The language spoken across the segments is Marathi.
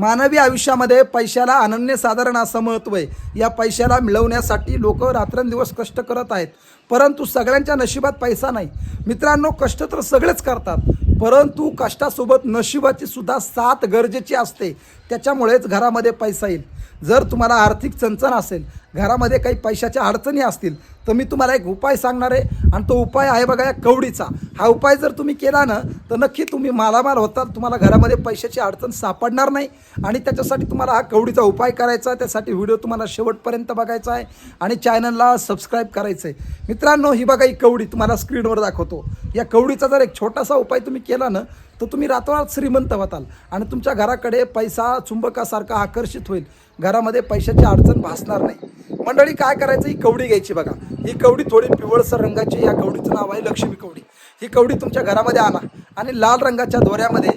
मानवी आयुष्यामध्ये पैशाला अनन्यसाधारण असं महत्त्व आहे. या पैशाला मिळवण्यासाठी लोक रात्रंदिवस कष्ट करत आहेत. परंतु सगळ्यांच्या नशिबात पैसा नाही. मित्रांनो कष्ट तर सगळेच करतात. परंतु कष्टासोबत नशिबाची सुद्धा साथ गरजेची असते. त्याच्यामुळेच घरामध्ये पैसा येईल. जर तुम्हाला आर्थिक चणचण असेल घरामध्ये काही पैशाच्या अडचणी असतील तर मी तुम्हाला एक उपाय सांगणार आहे. आणि तो उपाय आहे बघा या कवडीचा. हा उपाय जर तुम्ही केला ना तर नक्की तुम्ही मालामाल होतात. तुम्हाला घरामध्ये पैशाची अडचण सापडणार नाही. आणि त्याच्यासाठी तुम्हाला हा कवडीचा उपाय करायचा आहे. त्यासाठी व्हिडिओ तुम्हाला शेवटपर्यंत बघायचा आहे. आणि चॅनलला सबस्क्राईब करायचं आहे. मित्रांनो ही बघा ही कवडी तुम्हाला स्क्रीनवर दाखवतो. या कवडीचा जर एक छोटासा उपाय तुम्ही केला ना तर तुम्ही रातोरात श्रीमंत होताल. आणि तुमच्या घराकडे पैसा चुंबकासारखा आकर्षित होईल. घरामध्ये पैशाची अडचण भासणार नाही. मंडळी काय करायचं? ही कवडी घ्यायची बघा. ही कवडी थोडी पिवळसर रंगाची या कवडीचं नाव आहे लक्ष्मी कवडी. ही कवडी तुमच्या घरामध्ये आणा. आणि लाल रंगाच्या दोऱ्यामध्ये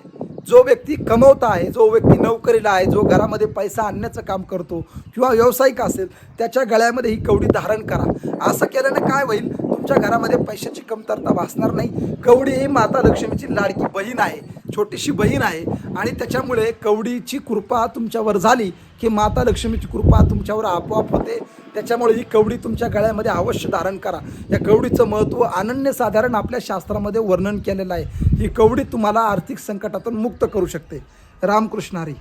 जो व्यक्ती कमवता आहे जो व्यक्ती नोकरीला आहे जो घरामध्ये पैसा आणण्याचं काम करतो किंवा व्यावसायिक असेल त्याच्या गळ्यामध्ये ही कवडी धारण करा. असं केल्यानं काय होईल? तुमच्या घरामध्ये पैशाची कमतरता भासणार नाही. कवडी ही माता लक्ष्मीची लाडकी बहीण आहे. छोटीशी बहीण आहे आणि त्याच्यामुळे कवडीची कृपा तुमच्यावर झाली की माता लक्ष्मीची कृपा तुमच्यावर आपोआप होते. त्याच्यामुळे ही कवडी तुमच्या गळ्यामध्ये अवश्य धारण करा. या कवडीचं महत्त्व अनन्यसाधारण आपल्या शास्त्रामध्ये वर्णन केलेलं आहे. ही कवडी तुम्हाला आर्थिक संकटातून मुक्त करू शकते. रामकृष्ण हरी.